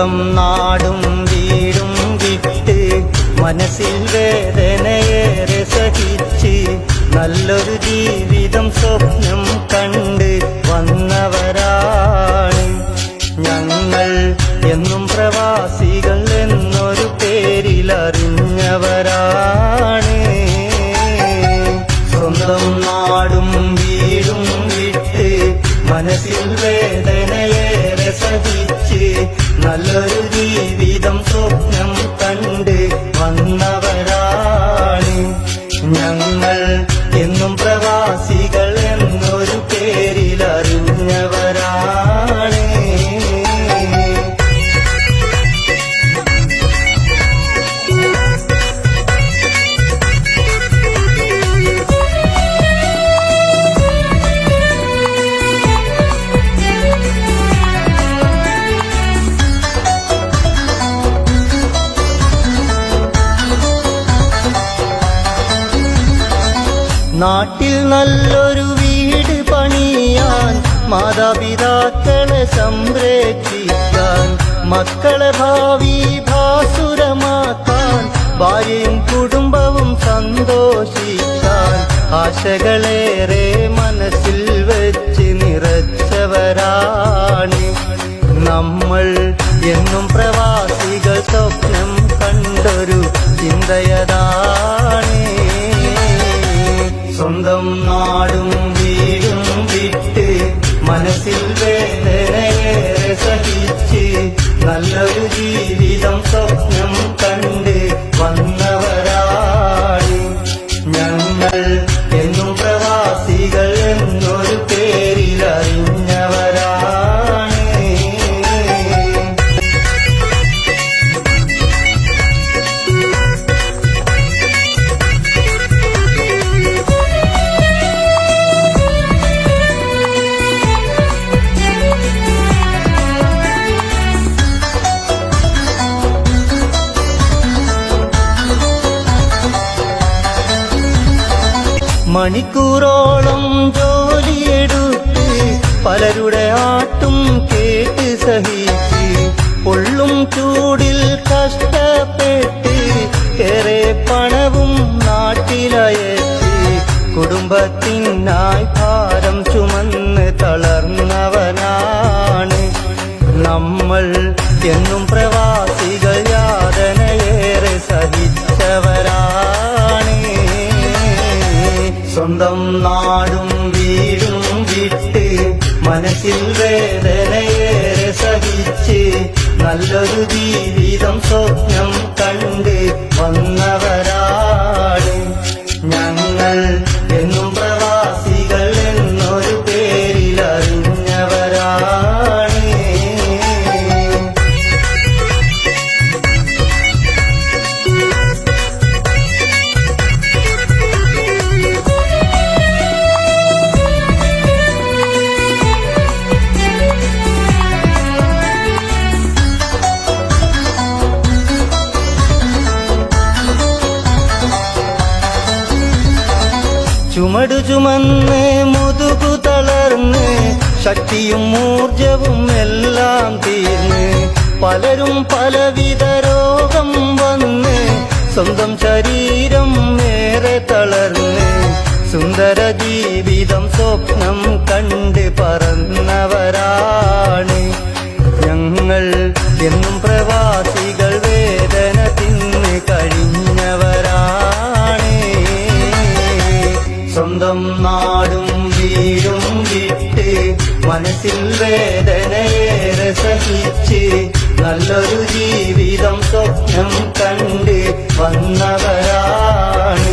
സ്വന്തം നാടും വീടും വിട്ട് മനസ്സിൽ വേദനയേറെ സഹിച്ച് നല്ലൊരു ജീവിതം സ്വപ്നം നല്ലൊരു നാട്ടിൽ നല്ലൊരു വീട് പണിയാൻ മാതാപിതാക്കളെ സംരക്ഷിക്കാൻ മക്കളെ ഭാവി ഭാസുരമാക്കാൻ ഭാര്യയും കുടുംബവും സന്തോഷിക്കാൻ ആശകളേറെ മനസ്സിൽ വെച്ച് നിറച്ചവരാണ്. നമ്മൾ എന്നും പ്രവാസികൾ സ്വപ്നം കണ്ടൊരു ചിന്തയതാണ്. സ്വന്തം നാടും വീടും വിട്ട് മനസ്സിൽ വേദനയേറെ സഹിച്ച് നല്ലൊരു ജീവിതം മണിക്കൂറോളം ജോലിയെടുത്ത് പലരുടെ ആട്ടും കേട്ട് സഹിച്ച് പൊള്ളും ചൂടിൽ കഷ്ടപ്പെട്ട് ഏറെ പണവും നാട്ടിലയച്ച് കുടുംബത്തിനായി ഭാരം ചുമന്ന് തളർന്നവനാണ് നമ്മൾ എന്നും പ്രവാസികൾ യാതനയേറെ മനസ്സിൽ വേദനയേറെ സഹിച്ച് നല്ലൊരു ജീവിതം സ്വപ്നം കണ്ട് വന്നവരാണ് ചുമടു ചുമന്ന് മുതുകു തളർന്ന് ശക്തിയും ഊർജവും എല്ലാം തീർന്ന് പലരും പലവിധ രോഗം വന്ന് സ്വന്തം ശരീരം ഏറെ തളർന്ന് സുന്ദര ജീവിതം സ്വപ്നം കണ്ട് പറന്നവരാണ് ഞങ്ങൾ എന്നും മനസ്സിൽ വേദനയേറെ സഹിച്ച് നല്ലൊരു ജീവിതം സ്വപ്നം കണ്ട് വന്നവരാണ്.